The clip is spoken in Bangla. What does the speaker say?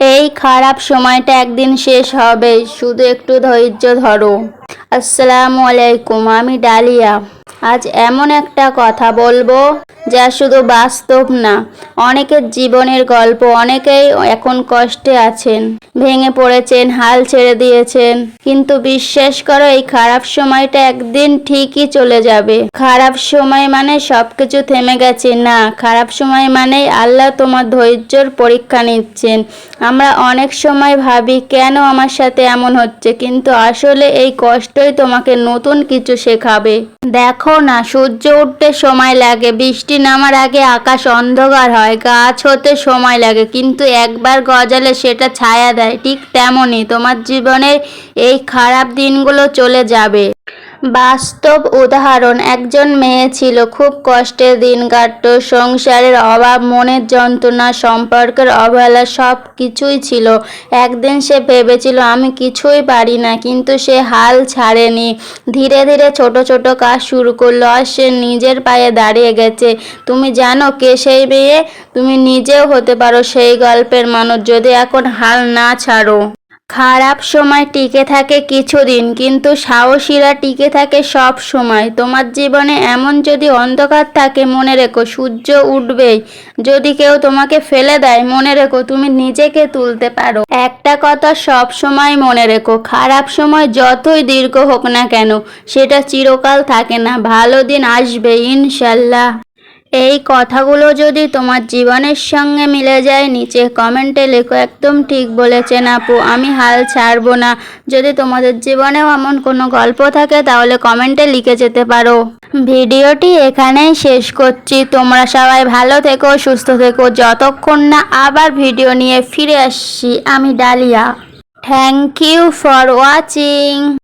এই খারাপ সময়টা একদিন শেষ হবে। শুধু একটু ধৈর্য ধরো। আসসালামু আলাইকুম আমি ডালিয়া। আজ এমন একটা কথা বলব যা শুধু বাস্তব না, অনেকের জীবনের গল্প, অনেকেই এখন কষ্টে আছেন, ভেঙে পড়েছেন, হাল ছেড়ে দিয়েছেন। কিন্তু বিশ্বাস করো, এই খারাপ সময়টা একদিন ঠিকই চলে যাবে। খারাপ সময় মানে সবকিছু থেমে গেছে। না, খারাপ সময় মানেই আল্লাহ তোমার ধৈর্যর পরীক্ষা নিচ্ছেন। আমরা অনেক সময় ভাবি, কেন আমার সাথে এমন হচ্ছে? কিন্তু আসলে এই কষ্টই তোমাকে নতুন কিছু শেখাবে। দেখো না, সূর্য উঠতে সময় লাগে, বৃষ্টি নামার আগে আকাশ অন্ধকার হয়, গাছ হতে সময় লাগে, কিন্তু একবার গজালে সেটা ছায়া দেয়, ঠিক তেমনই তোমার জীবনের এই খারাপ দিনগুলো চলে যাবে। বাস্তব উদাহরণ, একজন মেয়ে ছিল, খুব কষ্টের দিন কাটত, সংসারের অভাব, মনের যন্ত্রণা, সম্পর্কের অবহেলা সব কিছুই ছিল। একদিন সে ভেবেছিল, আমি কিছুই পারি না, কিন্তু সে হাল ছাড়েনি। ধীরে ধীরে ছোট ছোট কাজ শুরু করল, আর সে নিজের পায়ে দাঁড়িয়ে গেছে। তুমি জানো কে সেই মেয়ে? তুমি নিজেও হতে পারো সেই গল্পের মানুষ, যদি এখন হাল না ছাড়ো। খারাপ সময় টিকে থাকে কিছুদিন, কিন্তু সাহসীরা টিকে থাকে সব সময়। তোমার জীবনে এমন যদি অন্ধকার থাকে, মনে রেখো, সূর্য উঠবেই। যদি কেউ তোমাকে ফেলে দেয়, মনে রেখো, তুমি নিজেকে তুলতে পারো। একটা কথা সব সময় মনে রেখো, খারাপ সময় যতই দীর্ঘ হোক না কেন, সেটা চিরকাল থাকে না। ভালো দিন আসবে, ইনশাল্লাহ। এই কথাগুলো যদি তোমার জীবনের সঙ্গে মিলে যায়, নিচে কমেন্টে লেখো, একদম ঠিক বলেছেন আপু। আমি হাল ছাড়বো না। যদি তোমাদের জীবনেও এমন কোনো গল্প থাকে, তাহলে কমেন্টে লিখে যেতে পারো। ভিডিওটি এখানেই শেষ করছি। তোমরা সবাই ভালো থেকো, সুস্থ থেকো। যতক্ষণ না আবার ভিডিও নিয়ে ফিরে আসছি, আমি Dalia. Thank you for watching